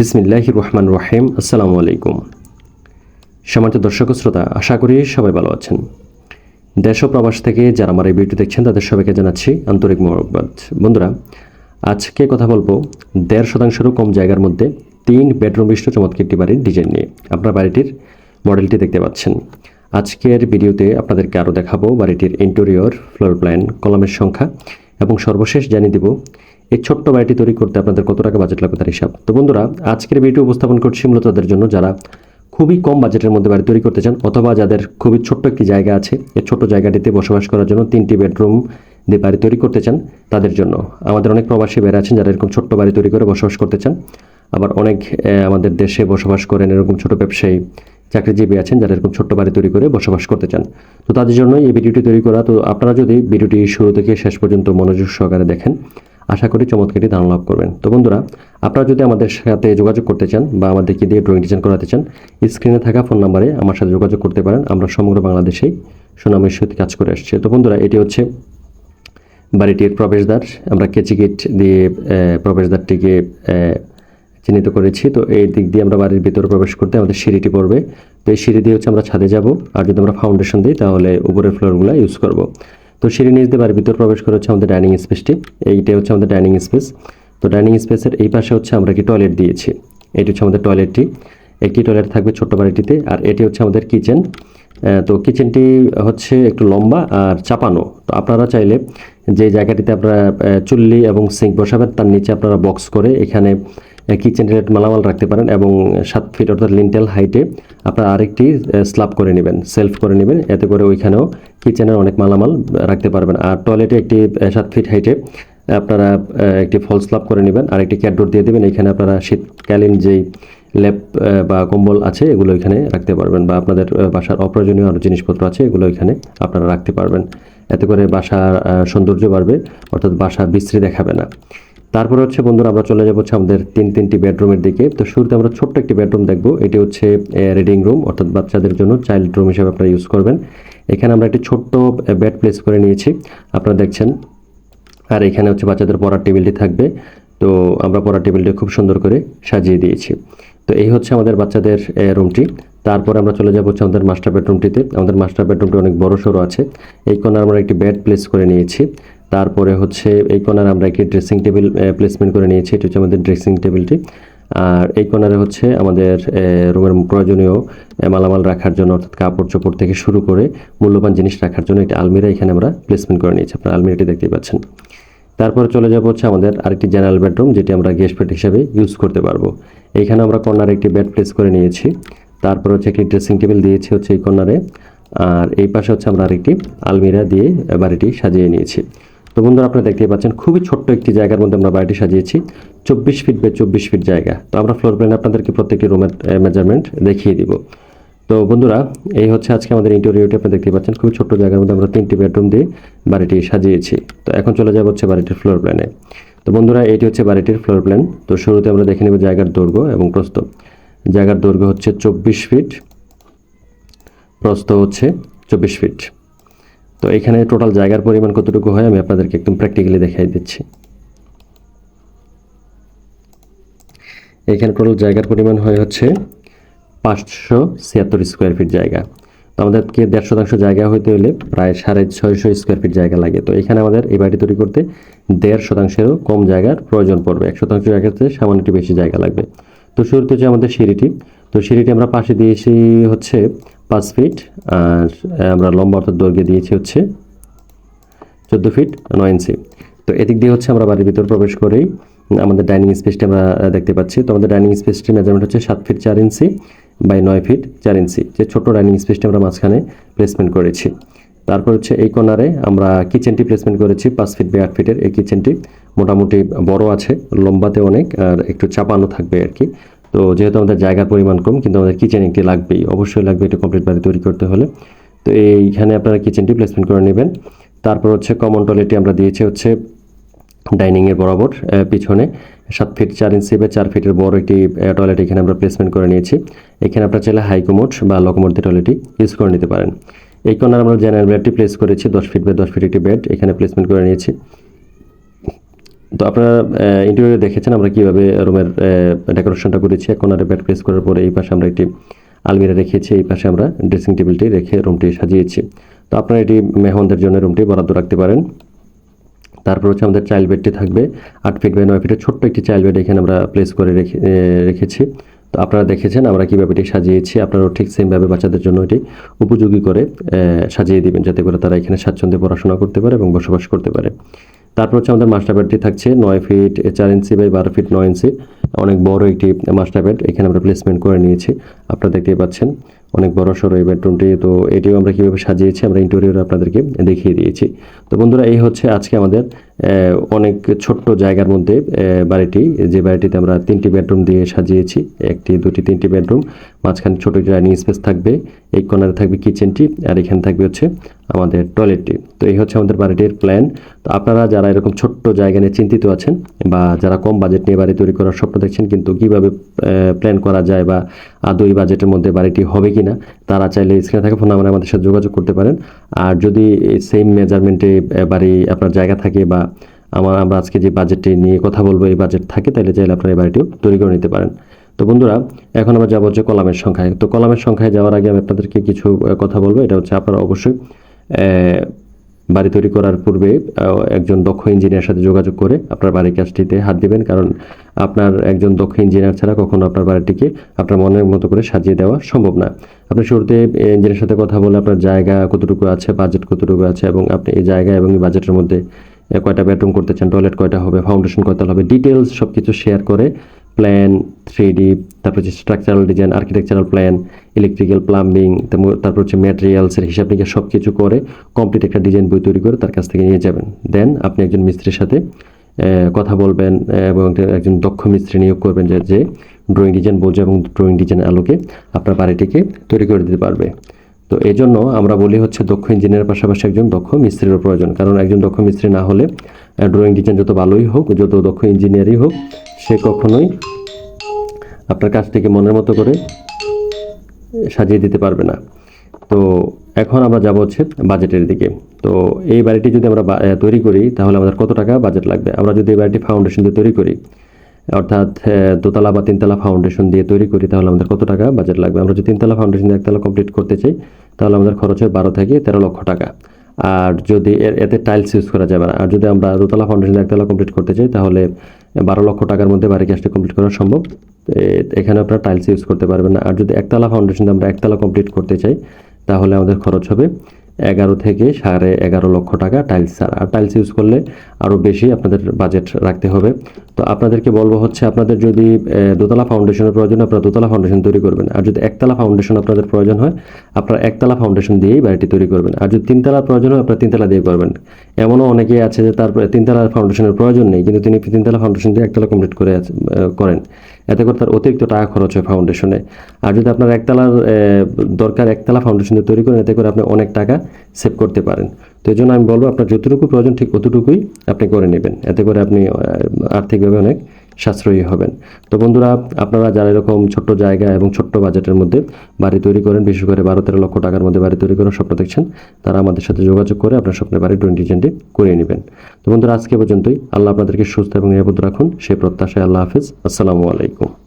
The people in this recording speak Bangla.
বিসমিল্লাহ রহমান রহিম আসসালামু আলাইকুম। সম্মানিত দর্শক শ্রোতা, আশা করি সবাই ভালো আছেন। দেশ প্রবাস থেকে যারা আমার এই ভিডিও দেখছেন, তাদের সবাইকে জানাচ্ছি আন্তরিক মোরকবাদ বন্ধুরা, আজকে কথা বলব দেড় শতাংশেরও কম জায়গার মধ্যে তিন বেডরুম বিশিষ্ট চমৎকার একটি বাড়ির ডিজাইন নিয়ে। আপনার বাড়িটির মডেলটি দেখতে পাচ্ছেন। আজকের ভিডিওতে আপনাদেরকে আরও দেখাবো বাড়িটির ইন্টেরিয়র ফ্লোর প্ল্যান কলামের সংখ্যা এবং সর্বশেষ জানিয়ে দিব এই ছোট্ট বাড়িটি তৈরি করতে আপনাদের কত টাকা বাজেট লাগবে তার হিসাব? তো বন্ধুরা, আজকের ভিডিও উপস্থাপন করছি মূলত তাদের জন্য যারা খুবই কম বাজেটের মধ্যে বাড়ি তৈরি করতে চান অথবা যাদের খুবই ছোট্ট একটি জায়গা আছে এই ছোট্ট জায়গাটিতে বসবাস করার জন্য তিনটি বেডরুম দিয়ে বাড়ি তৈরি করতে চান তাদের জন্য। আমাদের অনেক প্রবাসী বেড়ে আছেন যারা এরকম ছোট্ট বাড়ি তৈরি করে বসবাস করতে চান। আবার অনেক আমাদের দেশে বসবাস করেন এরকম ছোট ব্যবসায়ী, চাকরিজীবী আছেন যারা এরকম ছোট্ট বাড়ি তৈরি করে বসবাস করতে চান। তো তাদের জন্য এই ভিডিওটি তৈরি করা। তো আপনারা যদি ভিডিওটি শুরু থেকে শেষ পর্যন্ত মনোযোগ সহকারে দেখেন আশা করি চমৎকারটি ধারণা লাভ করবেন। তো বন্ধুরা, আপনারা যদি আমাদের সাথে যোগাযোগ করতে চান বা আমাদেরকে দিয়ে ড্রয়িং ডিজাইন করাতে চান স্ক্রিনে থাকা ফোন নাম্বারে আমার সাথে যোগাযোগ করতে পারেন। আমরা সমগ্র বাংলাদেশেই সুনামের সহিত কাজ করে আসছি। তো বন্ধুরা, এটি হচ্ছে বাড়িটির প্রবেশদ্বার। আমরা কেচি গেট দিয়ে প্রবেশদ্বারটিকে চিহ্নিত করেছি। তো এই দিক দিয়ে আমরা বাড়ির ভিতরে প্রবেশ করতে আমাদের সিঁড়িটি পড়বে। তো এই সিঁড়ি দিয়ে হচ্ছে আমরা ছাদে যাব। আর যদি আমরা ফাউন্ডেশন দিই, তাহলে উপরের ফ্লোরগুলো ইউজ করব। তো সিঁড়ি নিচ দিয়ে বাড়ির ভিতরে প্রবেশ করে হচ্ছে আমাদের ডাইনিং স্পেসটি। এইটাই হচ্ছে আমাদের ডাইনিং স্পেস। তো ডাইনিং স্পেসের এই পাশে হচ্ছে আমরা কি টয়লেট দিয়েছি। এটি হচ্ছে আমাদের টয়লেটটি। একটি টয়লেট থাকবে ছোট্ট বাড়িটিতে আর এটি হচ্ছে আমাদের কিচেন। তো কিচেনটি হচ্ছে একটু লম্বা আর চাপানো। তো আপনারা চাইলে যে জায়গাটিতে আপনারা চুল্লি এবং সিঙ্ক বসাবেন তার নিচে আপনারা বক্স করে এখানে কিচেন রেট মালামাল রাখতে পারেন এবং সাত ফিট অর্থাৎ লিন্টেল হাইটে আপনারা আরেকটি স্ল্যাব করে নেবেন সেলফ করে নেবেন। এতে করে ওইখানেও কিচেনের অনেক মালামাল রাখতে পারবেন। আর টয়লেটে একটি সাত ফিট হাইটে আপনারা একটি ফল স্ল্যাব করে নেবেন। আর একটি ক্যাটডোর দিয়ে দেবেন। এখানে আপনারা শীতকালীন যেই আহ, বা কম্বল আছে এগুলো এখানে রাখতে পারবেন। বা আপনাদের বাসার অপ্রয়োজনীয় আরও জিনিসপত্র আছে এগুলো এখানে আপনারা রাখতে পারবেন। এতে করে বাসার সৌন্দর্য বাড়বে অর্থাৎ বাসা বিশ্রী দেখাবে না। তারপরে হচ্ছে বন্ধুরা আমরা চলে যাব হচ্ছে আমাদের তিন তিনটি বেডরুমের দিকে। তো শুরুতে আমরা ছোট্ট একটি বেডরুম দেখব। এটি হচ্ছে রিডিং রুম অর্থাৎ বাচ্চাদের জন্য চাইল্ড রুম হিসেবে আপনারা ইউজ করবেন। এখানে আমরা একটি ছোট্ট বেড প্লেস করে নিয়েছি। আপনারা দেখছেন, আর এখানে হচ্ছে বাচ্চাদের পড়ার টেবিলটি থাকবে। তো আমরা পড়ার টেবিলটি খুব সুন্দর করে সাজিয়ে দিয়েছি। তো এই হচ্ছে আমাদের বাচ্চাদের রুমটি তারপরে আমরা চলে যাব হচ্ছে আমাদের মাস্টার বেডরুমটিতে আমাদের মাস্টার বেডরুমটি অনেক বড় সড়ো আছে। এই কোণার আমরা একটি বেড প্লেস করে নিয়েছি। তারপরে হচ্ছে এই কোণার আমরা একটি ড্রেসিং টেবিল প্লেসমেন্ট করে নিয়েছি। এটা হচ্ছে আমাদের ড্রেসিং টেবিলটি আর এই কোণারে হচ্ছে আমাদের রুমের প্রয়োজনীয় মালামাল রাখার জন্য, অর্থাৎ কাপড় চোপড় থেকে শুরু করে মূল্যবান জিনিস রাখার জন্য একটি আলমিরা এখানে আমরা প্লেসমেন্ট করে নিয়েছি। আপনার আলমিরাটি দেখতেই পাচ্ছেন। তারপরে চলে যাব হচ্ছে আমাদের আরেকটি জেনারেল বেডরুম যেটি আমরা গেস্ট বেড হিসাবে ইউজ করতে পারব। এইখানে আমরা কর্নারে একটি বেড প্লেস করে নিয়েছি। তারপর হচ্ছে একটি ড্রেসিং টেবিল দিয়েছি হচ্ছে এই কর্নারে আর এই পাশে হচ্ছে আমরা আরেকটি আলমিরা দিয়ে বাড়িটি সাজিয়ে নিয়েছি। তো বন্ধুরা, আপনারা দেখতেই পাচ্ছেন, খুবই ছোট্ট একটি জায়গার মধ্যে আমরা বাড়িটি সাজিয়েছি। চব্বিশ ফিট বাই চব্বিশ ফিট জায়গা। তো আমরা ফ্লোর প্ল্যানে আপনাদেরকে প্রত্যেকটি রুমের মেজারমেন্ট দেখিয়ে দিব। তো বন্ধুরা, এই হচ্ছে আজকে আমাদের ইন্টেরিয়রটি আপনি দেখতে পাচ্ছেন, খুবই ছোট্ট জায়গার মধ্যে আমরা তিনটি বেডরুম দিয়ে বাড়িটি সাজিয়েছি। তো এখন চলে যাব হচ্ছে বাড়িটির ফ্লোর প্ল্যানে তো বন্ধুরা, এটি হচ্ছে বাড়িটির ফ্লোর প্ল্যান তো শুরুতে আমরা দেখে নেব জায়গার দৈর্ঘ্য এবং প্রস্থ। জায়গার দৈর্ঘ্য হচ্ছে চব্বিশ ফিট প্রস্থ হচ্ছে চব্বিশ ফিট তো এখানে টোটাল জায়গার পরিমাণ কতটুকু হয় আমি আপনাদেরকে একদম প্র্যাকটিক্যালি দেখাই দিচ্ছি। এখানে টোটাল জায়গার পরিমাণ হয় হচ্ছে পাঁচশো ছিয়াত্তর স্কোয়ার ফিট জায়গা। তো আমাদেরকে দেড় শতাংশ জায়গা হইতে হলে প্রায় সাড়ে ছয়শো স্কোয়ার ফিট জায়গা লাগে। তো এখানে আমাদের এই বাড়ি তৈরি করতে দেড় শতাংশেরও কম জায়গার প্রয়োজন পড়বে। এক শতাংশ জায়গাতে সামান্য একটু বেশি জায়গা লাগবে। তো শুরুতে হচ্ছে আমাদের সিঁড়িটি, তো সিঁড়িটি আমরা পাশে দিয়েছি হচ্ছে পাঁচ ফিট আর আমরা লম্বা অর্থাৎ দৈর্ঘ্যে দিয়েছি হচ্ছে চোদ্দ ফিট নয় ইঞ্চি তো এদিক দিয়ে হচ্ছে আমরা বাড়ির ভিতর প্রবেশ করেই আমাদের ডাইনিং স্পেসটি আমরা দেখতে পাচ্ছি। তো আমাদের ডাইনিং স্পেসটির মেজারমেন্ট হচ্ছে সাত ফিট চার ইঞ্চি বাই নয় ফিট চার ইঞ্চি যে ছোট ডাইনিং স্পেসটি আমরা মাঝখানে প্লেসমেন্ট করেছি। তারপর হচ্ছে এই কর্নারে আমরা কিচেনটি প্লেসমেন্ট করেছি, পাঁচ ফিট বাই আট ফিটের এই কিচেনটি মোটামুটি বড় আছে, লম্বাতে অনেক, আর একটু চাপানো থাকবে আর কি। তো যেহেতু আমাদের জায়গার পরিমাণ কম, কিন্তু আমাদের কিচেন একটি লাগবেই। অবশ্যই লাগবে এটা কমপ্লিট বাড়ি তৈরি করতে হলে। তো এইখানে আপনারা কিচেনটি প্লেসমেন্ট করে নেবেন। তারপর হচ্ছে কমন টয়লেটটি আমরা দিয়েছি হচ্ছে ডাইনিংয়ের বরাবর পিছনে। সাত ফিট চার ইঞ্চি বা চার ফিটের বড় একটি টয়লেট এখানে আমরা প্লেসমেন্ট করে নিয়েছি। এখানে আপনার চাইলে হাই কোমোড বা লকোমোড দিয়ে টয়লেটটি ইউজ করে নিতে পারেন। এই কর্নার আমরা জেনারেল বেডটি প্লেস করেছি, দশ ফিট বাই দশ ফিট একটি বেড এখানে প্লেসমেন্ট করে নিয়েছি। তো আপনারা ইন্টারভিউ দেখেছেন আমরা কীভাবে রুমের ডেকোরেশনটা করেছি। এক কোনারে বেড প্রেস করার পরে এই পাশে আমরা একটি আলমিরা রেখেছি, এই পাশে আমরা ড্রেসিং টেবিলটি রেখে রুমটি সাজিয়েছি। তো আপনারা এটি মেহমানদের জন্য রুমটি বরাদ্দ রাখতে পারেন। তারপর হচ্ছে আমাদের চাইল্ড বেডটি থাকবে, আট ফিট বাই নয় ফিটের ছোট্ট একটি চাইল্ড বেড এখানে আমরা প্লেস করে রেখে রেখেছি। তো আপনারা দেখেছেন আমরা কীভাবে এটি সাজিয়েছি, আপনারাও ঠিক সেমভাবে বাচ্চাদের জন্য এটি উপযোগী করে সাজিয়ে দিবেন, যাতে করে তারা এখানে স্বাচ্ছন্দ্যে পড়াশোনা করতে পারে এবং বসবাস করতে পারে। তারপর হচ্ছে আমাদের মাস্টার বেডটি থাকছে নয় ফিট চার ইঞ্চি বাই বারো ফিট নয় ইঞ্চি অনেক বড় একটি মাস্টার বেড এখানে আমরা প্লেসমেন্ট করে নিয়েছি। আপনারা দেখতেই পাচ্ছেন, অনেক বড় সড়ো এই বেডরুমটি তো এটিও আমরা কীভাবে সাজিয়েছি, আমরা ইন্টেরিয়র আপনাদেরকে দেখিয়ে দিয়েছি। তো বন্ধুরা, এই হচ্ছে আজকে আমাদের অনেক ছোট্ট জায়গার মধ্যে বাড়িটি। যে বাড়িটিতে আমরা তিনটি বেডরুম দিয়ে সাজিয়েছি, একটি, দুটি, তিনটি বেডরুম মাঝখানে ছোট ডাইনিং স্পেস থাকবে, এই কর্নারে থাকবে কিচেনটি আর এখানে থাকবে হচ্ছে আমাদের টয়লেটটি তো এই হচ্ছে আমাদের বাড়িটির প্ল্যান তো আপনারা যারা এরকম ছোট্ট জায়গা নিয়ে চিন্তিত আছেন, বা যারা কম বাজেট নিয়ে বাড়ি তৈরি করার স্বপ্ন দেখছেন, কিন্তু কীভাবে প্ল্যান করা যায় বা আদৌ বাজেটের মধ্যে বাড়িটি হবে কি না তারা চাইলে স্ক্রিনে থাকা ফোন নাম্বারে আমাদের সাথে যোগাযোগ করতে পারেন। আর যদি সেম মেজারমেন্টে বাড়ি আপনার জায়গা থাকে বা আমার, আমরা আজকে যে বাজেটটি নিয়ে কথা বলব, এই বাজেট থাকে তাহলে চাইলে আপনারা এই বাড়িটিও তৈরি করে নিতে পারেন। তো বন্ধুরা, এখন আমরা যাব হচ্ছে কলামের সংখ্যায়। তো কলামের সংখ্যায় যাওয়ার আগে আমি আপনাদেরকে কিছু কথা বলব। এটা হচ্ছে আপনারা অবশ্যই বাড়ি তৈরি করার পূর্বে একজন দক্ষ ইঞ্জিনিয়ার সাথে যোগাযোগ করে আপনার বাড়ির কাজটিতে হাত দিবেন। কারণ আপনার একজন দক্ষ ইঞ্জিনিয়ার ছাড়া কখনো আপনার বাড়িটিকে আপনার মনের মতো করে সাজিয়ে দেওয়া সম্ভব না। আপনি শুরুতে ইঞ্জিনিয়ারের সাথে কথা বলে আপনার জায়গা কতটুকু আছে বাজেট কতটুকু আছে এবং আপনি এই জায়গা এবং এই বাজেটের মধ্যে কয়টা বেডরুম করতে চান টয়লেট কয়টা হবে ফাউন্ডেশন কয়টা হবে ডিটেলস সব কিছু শেয়ার করে প্ল্যান থ্রি ডি তারপর হচ্ছে structural design architectural plan electrical plumbing তারপর হচ্ছে ম্যাটেরিয়ালসের হিসাব নিকাশ সব কিছু করে কমপ্লিট একটা ডিজাইন বই তৈরি করে তার কাছ থেকে নিয়ে যাবেন। দেন আপনি একজন মিস্ত্রির সাথে কথা বলবেন এবং একজন দক্ষ মিস্ত্রি নিয়োগ করবেন যে যে ড্রয়িং ডিজাইন বোঝে এবং ড্রয়িং ডিজাইন আলোকে আপনার বাড়িটিকে তৈরি করে দিতে পারবে। তো এই জন্য আমরা বলি হচ্ছে দক্ষ ইঞ্জিনিয়ারের পাশাপাশি একজন দক্ষ মিস্ত্রিরও প্রয়োজন। কারণ একজন দক্ষ মিস্ত্রি না হলে ড্রয়িং ডিজাইন যত ভালোই হোক, যত দক্ষ ইঞ্জিনিয়ারই হোক, সে কখনোই আপনার কাজটিকে মনের মতো করে সাজিয়ে দিতে পারবে না। তো এখন আমরা যাব হচ্ছে বাজেটের দিকে। তো এই বাড়িটি যদি আমরা তৈরি করি, তাহলে আমাদের কত টাকা বাজেট লাগবে? আমরা যদি এই বাড়িটি ফাউন্ডেশন দিয়ে তৈরি করি, অর্থাৎ দোতলা বা তিনতলা ফাউন্ডেশন দিয়ে তৈরি করি, তাহলে আমাদের কত টাকা বাজেট লাগবে? আমরা যদি তিনতলা ফাউন্ডেশন দিয়ে একতলা কমপ্লিট করতে চাই, তাহলে আমাদের খরচ হয় বারো থেকে তেরো লক্ষ টাকা। আর যদি এতে টাইলস ইউজ করা যাবে না। আর যদি আমরা দোতলা ফাউন্ডেশন একতলা কমপ্লিট করতে চাই, তাহলে বারো লক্ষ টাকার মধ্যে বাড়ি কাজটা কমপ্লিট করা সম্ভব। এখানে আপনারা টাইলস ইউজ করতে পারবেন না। আর যদি একতলা ফাউন্ডেশন আমরা একতলা কমপ্লিট করতে চাই, তাহলে আমাদের খরচ হবে এগারো থেকে সাড়ে এগারো লক্ষ টাকা টাইলস ছাড়া। আর টাইলস ইউজ করলে আরও বেশি আপনাদের বাজেট রাখতে হবে। তো আপনাদেরকে বলব হচ্ছে আপনাদের যদি দোতলা ফাউন্ডেশনের প্রয়োজন আপনারা দোতলা ফাউন্ডেশন তৈরি করবেন। আর যদি একতলা ফাউন্ডেশন আপনাদের প্রয়োজন হয়, আপনারা একতলা ফাউন্ডেশন দিয়েই বাড়িটি তৈরি করবেন। আর যদি তিনতলা প্রয়োজন হয়, আপনারা তিনতলা দিয়ে করবেন। এমনও অনেকেই আছে যে তার তিনতলা ফাউন্ডেশনের প্রয়োজন নেই, কিন্তু তিনি তিনতলা ফাউন্ডেশন দিয়ে একতলা কমপ্লিট করে করেন। এতে করে তার অতিরিক্ত টাকা খরচ হয় ফাউন্ডেশনে আর যদি আপনার একতলার দরকার একতলা ফাউন্ডেশন দিয়ে তৈরি করেন, এতে করে আপনি অনেক টাকা সেভ করতে পারেন। তো এই জন্য আমি বলব আপনার যতটুকু প্রয়োজন ঠিক অতটুকুই আপনি করে নেবেন। এতে করে আপনি আর্থিকভাবে অনেক সাশ্রয়ী হবেন। তো বন্ধুরা, আপনারা যারা এরকম ছোট্ট জায়গা এবং ছোট্ট বাজেটের মধ্যে বাড়ি তৈরি করেন, বিশেষ করে বারো তেরো লক্ষ টাকার মধ্যে বাড়ি তৈরি করার স্বপ্ন দেখছেন, তারা আমাদের সাথে যোগাযোগ করে আপনার স্বপ্নের বাড়ির টোয়েন্টি ডিজাইনটি করিয়ে নেবেন। তো বন্ধুরা, আজকে পর্যন্তই। আল্লাহ আপনাদেরকে সুস্থ এবং নিরাপদ রাখুন। সেই প্রত্যাশায় আল্লাহ হাফিজ। আসসালামু আলাইকুম।